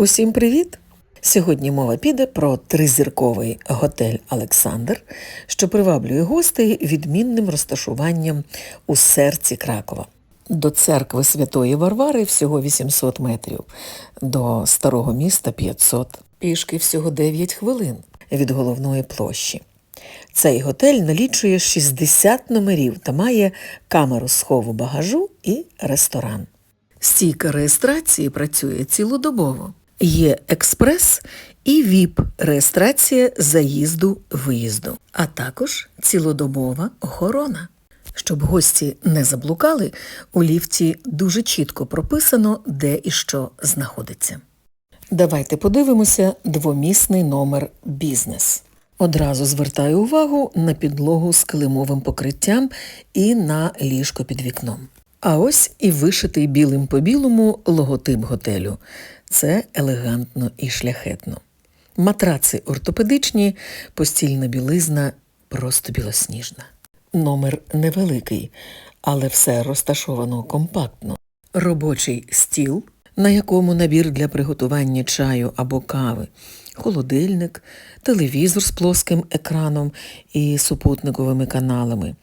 Усім привіт! Сьогодні мова піде про тризірковий готель Олександр, що приваблює гостей відмінним розташуванням у серці Кракова. До церкви Святої Варвари всього 800 метрів, до старого міста 500. Пішки всього 9 хвилин від головної площі. Цей готель налічує 60 номерів та має камеру схову багажу і ресторан. Стійка реєстрації працює цілодобово. Є експрес і ВІП реєстрація заїзду-виїзду, а також цілодобова охорона. Щоб гості не заблукали, у ліфті дуже чітко прописано, де і що знаходиться. Давайте подивимося двомісний номер бізнес. Одразу звертаю увагу на підлогу з килимовим покриттям і на ліжко під вікном. А ось і вишитий білим по білому логотип готелю. Це елегантно і шляхетно. Матраци ортопедичні, постільна білизна просто білосніжна. Номер невеликий, але все розташовано компактно. Робочий стіл, на якому набір для приготування чаю або кави, холодильник, телевізор з плоским екраном і супутниковими каналами.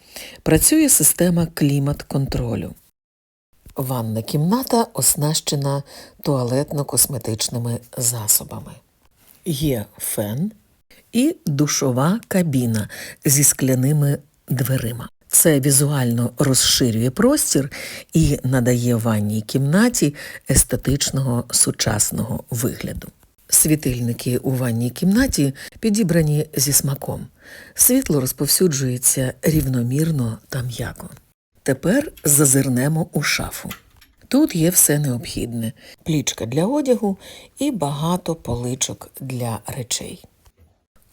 Працює система клімат-контролю. Ванна кімната оснащена туалетно-косметичними засобами. Є фен і душова кабіна зі скляними дверима. Це візуально розширює простір і надає ванній кімнаті естетичного сучасного вигляду. Світильники у ванній кімнаті підібрані зі смаком. Світло розповсюджується рівномірно та м'яко. Тепер зазирнемо у шафу. Тут є все необхідне: плічка для одягу і багато поличок для речей.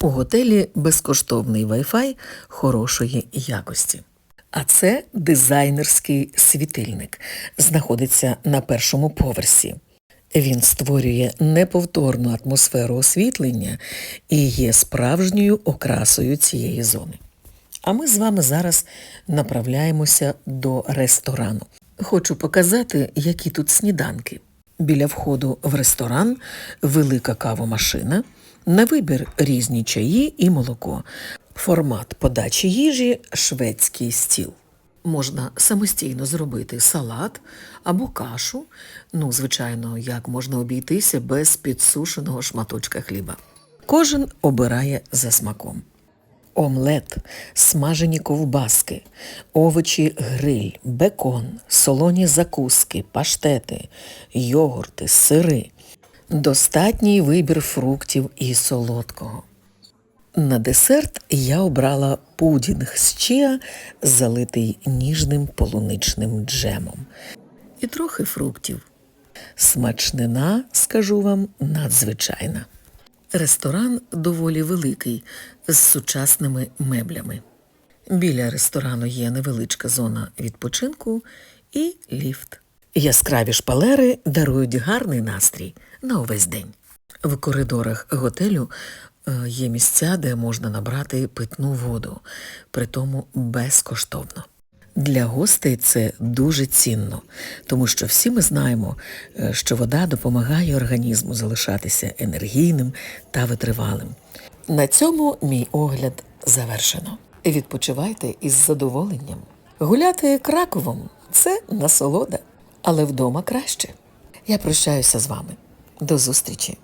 У готелі безкоштовний Wi-Fi хорошої якості. А це дизайнерський світильник. Знаходиться на першому поверсі. Він створює неповторну атмосферу освітлення і є справжньою окрасою цієї зони. А ми з вами зараз направляємося до ресторану. Хочу показати, які тут сніданки. Біля входу в ресторан велика кавомашина, на вибір різні чаї і молоко. Формат подачі їжі шведський стіл. Можна самостійно зробити салат або кашу. Ну, звичайно, як можна обійтися без підсушеного шматочка хліба. Кожен обирає за смаком. Омлет, смажені ковбаски, овочі гриль, бекон, солоні закуски, паштети, йогурти, сири. Достатній вибір фруктів і солодкого. На десерт я обрала пудінг з чіа, залитий ніжним полуничним джемом. І трохи фруктів. Смачнина, скажу вам, надзвичайна. Ресторан доволі великий, з сучасними меблями. Біля ресторану є невеличка зона відпочинку і ліфт. Яскраві шпалери дарують гарний настрій на увесь день. В коридорах готелю е, є місця, де можна набрати питну воду, притому безкоштовно. Для гостей це дуже цінно, тому що всі ми знаємо, е, що вода допомагає організму залишатися енергійним та витривалим. На цьому мій огляд завершено. Відпочивайте із задоволенням. Гуляти Краковом це насолода, але вдома краще. Я прощаюся з вами. До зустрічі!